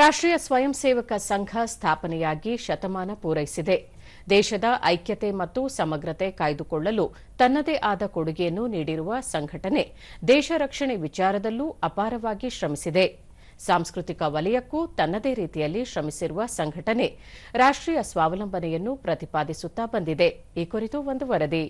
ರಾಷ್ಟ್ರೀಯ ಸ್ವಯಂ ಸೇವಕ ಸಂಘ ಸ್ಥಾಪನೆಯಾಗಿ ಶತಮಾನ ಪೂರೈಸಿದೆ. ದೇಶದ ಐಕ್ಯತೆ ಮತ್ತು ಸಮಗ್ರತೆ ಕಾಯ್ದುಕೊಳ್ಳಲು ತನ್ನದೇ ಆದ ಕೊಡುಗೆಯನ್ನು ನೀಡಿರುವ ಸಂಘಟನೆ ದೇಶ ರಕ್ಷಣೆ ವಿಚಾರದಲ್ಲೂ ಅಪಾರವಾಗಿ ಶ್ರಮಿಸಿದೆ. ಸಾಂಸ್ಕೃತಿಕ ವಲಯಕ್ಕೂ ತನ್ನದೇ ರೀತಿಯಲ್ಲಿ ಶ್ರಮಿಸಿರುವ ಸಂಘಟನೆ ರಾಷ್ಟ್ರೀಯ ಸ್ವಾವಲಂಬನೆಯನ್ನು ಪ್ರತಿಪಾದಿಸುತ್ತಾ ಬಂದಿದೆ. ಈ ಕುರಿತು ಒಂದು ವರದಿ.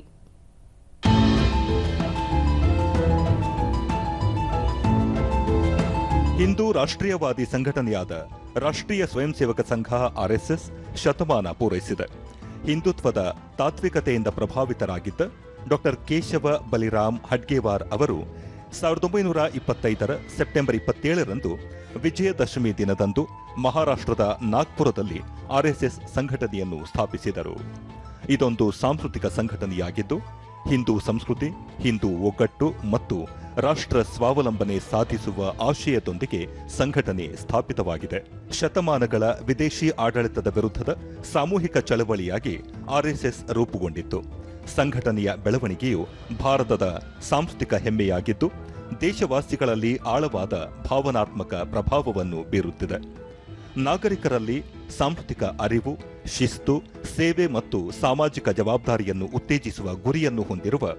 ಹಿಂದೂ ರಾಷ್ಟ್ರೀಯವಾದಿ ಸಂಘಟನೆಯಾದ ರಾಷ್ಟ್ರೀಯ ಸ್ವಯಂ ಸೇವಕ ಸಂಘ ಆರ್ಎಸ್ಎಸ್ ಶತಮಾನ ಪೂರೈಸಿದೆ. ಹಿಂದುತ್ವದ ತಾತ್ವಿಕತೆಯಿಂದ ಪ್ರಭಾವಿತರಾಗಿದ್ದ ಡಾಕ್ಟರ್ ಕೇಶವ ಬಲಿರಾಮ್ ಹಡ್ಗೇವಾರ್ ಅವರು ಸಾವಿರದ ಒಂಬೈನೂರ ಇಪ್ಪತ್ತೈದರ ಸೆಪ್ಟೆಂಬರ್ ಇಪ್ಪತ್ತೇಳರಂದು ವಿಜಯದಶಮಿ ದಿನದಂದು ಮಹಾರಾಷ್ಟ್ರದ ನಾಗ್ಪುರದಲ್ಲಿ ಆರ್ಎಸ್ಎಸ್ ಸಂಘಟನೆಯನ್ನು ಸ್ಥಾಪಿಸಿದರು. ಇದೊಂದು ಸಾಂಸ್ಕೃತಿಕ ಸಂಘಟನೆಯಾಗಿದ್ದು, ಹಿಂದೂ ಸಂಸ್ಕೃತಿ, ಹಿಂದೂ ಒಗ್ಗಟ್ಟು ಮತ್ತು ರಾಷ್ಟ್ರ ಸ್ವಾವಲಂಬನೆ ಸಾಧಿಸುವ ಆಶಯದೊಂದಿಗೆ ಸಂಘಟನೆ ಸ್ಥಾಪಿತವಾಗಿದೆ. ಶತಮಾನಗಳ ವಿದೇಶಿ ಆಡಳಿತದ ವಿರುದ್ಧದ ಸಾಮೂಹಿಕ ಚಳವಳಿಯಾಗಿ ಆರ್ಎಸ್ಎಸ್ ರೂಪುಗೊಂಡಿತ್ತು. ಸಂಘಟನೆಯ ಬೆಳವಣಿಗೆಯು ಭಾರತದ ಸಾಂಸ್ಥಿಕ ಹೆಮ್ಮೆಯಾಗಿದ್ದು, ದೇಶವಾಸಿಗಳಲ್ಲಿ ಆಳವಾದ ಭಾವನಾತ್ಮಕ ಪ್ರಭಾವವನ್ನು ಬೀರುತ್ತಿದೆ. ನಾಗರಿಕರಲ್ಲಿ ಸಾಂಸ್ಥಿಕ ಅರಿವು, ಶಿಸ್ತು, ಸೇವೆ ಮತ್ತು ಸಾಮಾಜಿಕ ಜವಾಬ್ದಾರಿಯನ್ನು ಉತ್ತೇಜಿಸುವ ಗುರಿಯನ್ನು ಹೊಂದಿರುವ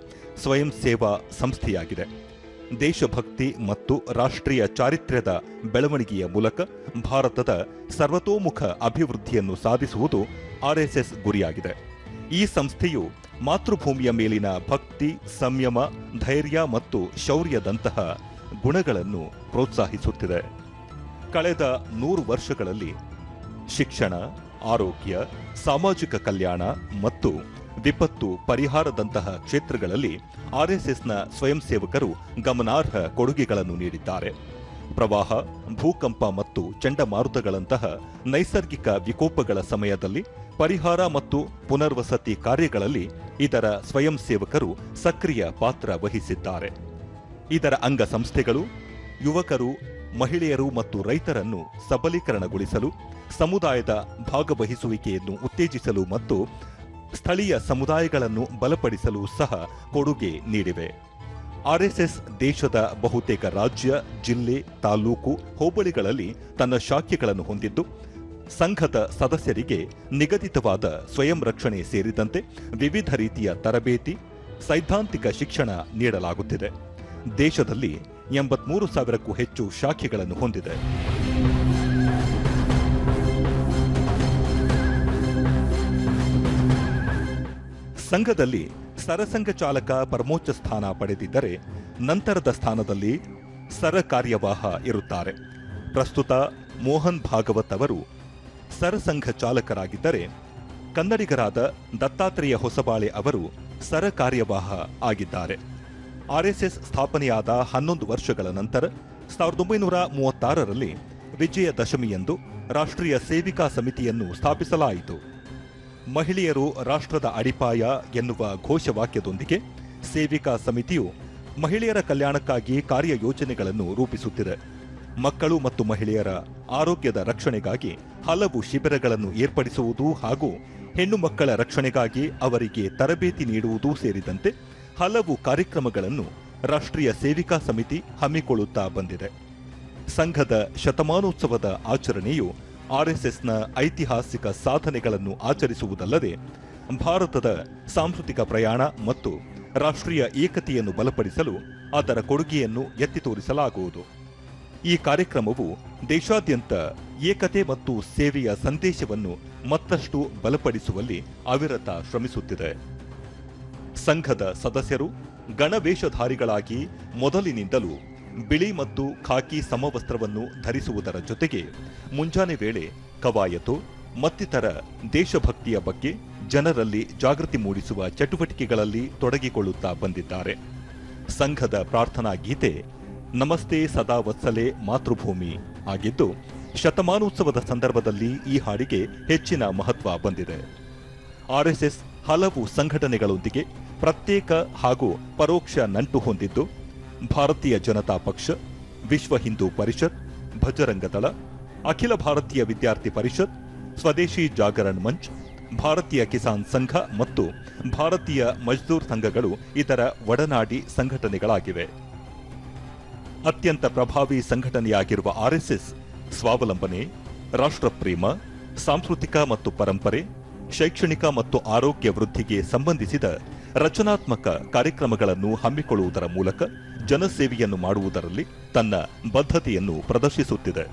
ಸ್ವಯಂ ಸೇವಾ ಸಂಸ್ಥೆಯಾಗಿದೆ. ದೇಶಭಕ್ತಿ ಮತ್ತು ರಾಷ್ಟ್ರೀಯ ಚಾರಿತ್ರ್ಯದ ಬೆಳವಣಿಗೆಯ ಮೂಲಕ ಭಾರತದ ಸರ್ವತೋಮುಖ ಅಭಿವೃದ್ಧಿಯನ್ನು ಸಾಧಿಸುವುದು ಆರ್ಎಸ್ಎಸ್ ಗುರಿಯಾಗಿದೆ. ಈ ಸಂಸ್ಥೆಯು ಮಾತೃಭೂಮಿಯ ಮೇಲಿನ ಭಕ್ತಿ, ಸಂಯಮ, ಧೈರ್ಯ ಮತ್ತು ಶೌರ್ಯದಂತಹ ಗುಣಗಳನ್ನು ಪ್ರೋತ್ಸಾಹಿಸುತ್ತಿದೆ. ಕಳೆದ ನೂರು ವರ್ಷಗಳಲ್ಲಿ ಶಿಕ್ಷಣ, ಆರೋಗ್ಯ, ಸಾಮಾಜಿಕ ಕಲ್ಯಾಣ ಮತ್ತು ವಿಪತ್ತು ಪರಿಹಾರದಂತಹ ಕ್ಷೇತ್ರಗಳಲ್ಲಿ ಆರ್ಎಸ್ಎಸ್ನ ಸ್ವಯಂ ಸೇವಕರು ಗಮನಾರ್ಹ ಕೊಡುಗೆಗಳನ್ನು ನೀಡಿದ್ದಾರೆ. ಪ್ರವಾಹ, ಭೂಕಂಪ ಮತ್ತು ಚಂಡಮಾರುತಗಳಂತಹ ನೈಸರ್ಗಿಕ ವಿಕೋಪಗಳ ಸಮಯದಲ್ಲಿ ಪರಿಹಾರ ಮತ್ತು ಪುನರ್ವಸತಿ ಕಾರ್ಯಗಳಲ್ಲಿ ಇದರ ಸ್ವಯಂ ಸೇವಕರು ಸಕ್ರಿಯ ಪಾತ್ರ ವಹಿಸಿದ್ದಾರೆ. ಇದರ ಅಂಗಸಂಸ್ಥೆಗಳು ಯುವಕರು, ಮಹಿಳೆಯರು ಮತ್ತು ರೈತರನ್ನು ಸಬಲೀಕರಣಗೊಳಿಸಲು, ಸಮುದಾಯದ ಭಾಗವಹಿಸುವಿಕೆಯನ್ನು ಉತ್ತೇಜಿಸಲು ಮತ್ತು ಸ್ಥಳೀಯ ಸಮುದಾಯಗಳನ್ನು ಬಲಪಡಿಸಲು ಸಹ ಕೊಡುಗೆ ನೀಡಿವೆ. ಆರ್ಎಸ್ಎಸ್ ದೇಶದ ಬಹುತೇಕ ರಾಜ್ಯ, ಜಿಲ್ಲೆ, ತಾಲೂಕು, ಹೋಬಳಿಗಳಲ್ಲಿ ತನ್ನ ಶಾಖೆಗಳನ್ನು ಹೊಂದಿದ್ದು, ಸಂಘದ ಸದಸ್ಯರಿಗೆ ನಿಗದಿತವಾದ ಸ್ವಯಂ ರಕ್ಷಣೆ ಸೇರಿದಂತೆ ವಿವಿಧ ರೀತಿಯ ತರಬೇತಿ, ಸೈದ್ಧಾಂತಿಕ ಶಿಕ್ಷಣ ನೀಡಲಾಗುತ್ತಿದೆ. ದೇಶದಲ್ಲಿ ಎಂಬತ್ಮೂರು ಸಾವಿರಕ್ಕೂ ಹೆಚ್ಚು ಶಾಖೆಗಳನ್ನು ಹೊಂದಿದೆ. ಸಂಘದಲ್ಲಿ ಸರಸಂಘ ಚಾಲಕ ಪರಮೋಚ್ಚ ಸ್ಥಾನ ಪಡೆದಿದ್ದರೆ ನಂತರದ ಸ್ಥಾನದಲ್ಲಿ ಸರ ಕಾರ್ಯವಾಹ ಇರುತ್ತಾರೆ. ಪ್ರಸ್ತುತ ಮೋಹನ್ ಭಾಗವತ್ ಅವರು ಸರಸಂಘ ಚಾಲಕರಾಗಿದ್ದರೆ ಕನ್ನಡಿಗರಾದ ದತ್ತಾತ್ರೇಯ ಹೊಸಬಾಳೆ ಅವರು ಸರ ಕಾರ್ಯವಾಹ ಆಗಿದ್ದಾರೆ. ಆರ್ಎಸ್ಎಸ್ ಸ್ಥಾಪನೆಯಾದ ಹನ್ನೊಂದು ವರ್ಷಗಳ ನಂತರ ಸಾವಿರದ ಒಂಬೈನೂರ ಮೂವತ್ತಾರರಲ್ಲಿ ವಿಜಯದಶಮಿಯಂದು ರಾಷ್ಟ್ರೀಯ ಸೇವಿಕಾ ಸಮಿತಿಯನ್ನು ಸ್ಥಾಪಿಸಲಾಯಿತು. ಮಹಿಳೆಯರು ರಾಷ್ಟ್ರದ ಅಡಿಪಾಯ ಎನ್ನುವ ಘೋಷವಾಕ್ಯದೊಂದಿಗೆ ಸೇವಿಕಾ ಸಮಿತಿಯು ಮಹಿಳೆಯರ ಕಲ್ಯಾಣಕ್ಕಾಗಿ ಕಾರ್ಯಯೋಜನೆಗಳನ್ನು ರೂಪಿಸುತ್ತಿದೆ. ಮಕ್ಕಳು ಮತ್ತು ಮಹಿಳೆಯರ ಆರೋಗ್ಯದ ರಕ್ಷಣೆಗಾಗಿ ಹಲವು ಶಿಬಿರಗಳನ್ನು ಏರ್ಪಡಿಸುವುದು ಹಾಗೂ ಹೆಣ್ಣು ಮಕ್ಕಳ ರಕ್ಷಣೆಗಾಗಿ ಅವರಿಗೆ ತರಬೇತಿ ನೀಡುವುದು ಸೇರಿದಂತೆ ಹಲವು ಕಾರ್ಯಕ್ರಮಗಳನ್ನು ರಾಷ್ಟ್ರೀಯ ಸೇವಿಕಾ ಸಮಿತಿ ಹಮ್ಮಿಕೊಳ್ಳುತ್ತಾ ಬಂದಿದೆ. ಸಂಘದ ಶತಮಾನೋತ್ಸವದ ಆಚರಣೆಯು ಆರ್ಎಸ್ಎಸ್ನ ಐತಿಹಾಸಿಕ ಸಾಧನೆಗಳನ್ನು ಆಚರಿಸುವುದಲ್ಲದೆ, ಭಾರತದ ಸಾಂಸ್ಕೃತಿಕ ಪ್ರಯಾಣ ಮತ್ತು ರಾಷ್ಟ್ರೀಯ ಏಕತೆಯನ್ನು ಬಲಪಡಿಸಲು ಅದರ ಕೊಡುಗೆಯನ್ನು ಎತ್ತಿ ತೋರಿಸಲಾಗುವುದು. ಈ ಕಾರ್ಯಕ್ರಮವು ದೇಶಾದ್ಯಂತ ಏಕತೆ ಮತ್ತು ಸೇವೆಯ ಸಂದೇಶವನ್ನು ಮತ್ತಷ್ಟು ಬಲಪಡಿಸುವಲ್ಲಿ ಅವಿರತ ಶ್ರಮಿಸುತ್ತಿದೆ. ಸಂಘದ ಸದಸ್ಯರು ಗಣವೇಷಧಾರಿಗಳಾಗಿ ಮೊದಲಿನಿಂದಲೂ ಬಿಳಿ ಮತ್ತು ಖಾಕಿ ಸಮವಸ್ತ್ರವನ್ನು ಧರಿಸುವುದರ ಜೊತೆಗೆ ಮುಂಜಾನೆ ವೇಳೆ ಕವಾಯತು, ಮತ್ತಿತರ ದೇಶಭಕ್ತಿಯ ಬಗ್ಗೆ ಜನರಲ್ಲಿ ಜಾಗೃತಿ ಮೂಡಿಸುವ ಚಟುವಟಿಕೆಗಳಲ್ಲಿ ತೊಡಗಿಕೊಳ್ಳುತ್ತಾ ಬಂದಿದ್ದಾರೆ. ಸಂಘದ ಪ್ರಾರ್ಥನಾ ಗೀತೆ, ನಮಸ್ತೆ ಸದಾ ವತ್ಸಲೆ ಮಾತೃಭೂಮಿ ಆಗಿದ್ದು, ಶತಮಾನೋತ್ಸವದ ಸಂದರ್ಭದಲ್ಲಿ ಈ ಹಾಡಿಗೆ ಹೆಚ್ಚಿನ ಮಹತ್ವ ಬಂದಿದೆ. ಆರ್ಎಸ್ಎಸ್ ಹಲವು ಸಂಘಟನೆಗಳೊಂದಿಗೆ ಪ್ರತ್ಯೇಕ ಹಾಗೂ ಪರೋಕ್ಷ ನಂಟು ಹೊಂದಿದ್ದು ಭಾರತೀಯ ಜನತಾ ಪಕ್ಷ, ವಿಶ್ವ ಹಿಂದೂ ಪರಿಷತ್, ಭಜರಂಗ ದಳ, ಅಖಿಲ ಭಾರತೀಯ ವಿದ್ಯಾರ್ಥಿ ಪರಿಷತ್, ಸ್ವದೇಶಿ ಜಾಗರಣ್ ಮಂಚ್, ಭಾರತೀಯ ಕಿಸಾನ್ ಸಂಘ ಮತ್ತು ಭಾರತೀಯ ಮಜ್ದೂರ್ ಸಂಘಗಳು ಇದರ ಒಡನಾಡಿ ಸಂಘಟನೆಗಳಾಗಿವೆ. ಅತ್ಯಂತ ಪ್ರಭಾವಿ ಸಂಘಟನೆಯಾಗಿರುವ ಆರ್ಎಸ್ಎಸ್ ಸ್ವಾವಲಂಬನೆ, ರಾಷ್ಟ್ರಪ್ರೇಮ, ಸಾಂಸ್ಕೃತಿಕ ಮತ್ತು ಪರಂಪರೆ, ಶೈಕ್ಷಣಿಕ ಮತ್ತು ಆರೋಗ್ಯ ವೃದ್ಧಿಗೆ ಸಂಬಂಧಿಸಿದ ರಚನಾತ್ಮಕ ಕಾರ್ಯಕ್ರಮಗಳನ್ನು ಹಮ್ಮಿಕೊಳ್ಳುವುದರ ಮೂಲಕ ಜನಸೇವೆಯನ್ನು ಮಾಡುವುದರಲ್ಲಿ ತನ್ನ ಬದ್ಧತೆಯನ್ನು ಪ್ರದರ್ಶಿಸುತ್ತಿದೆ.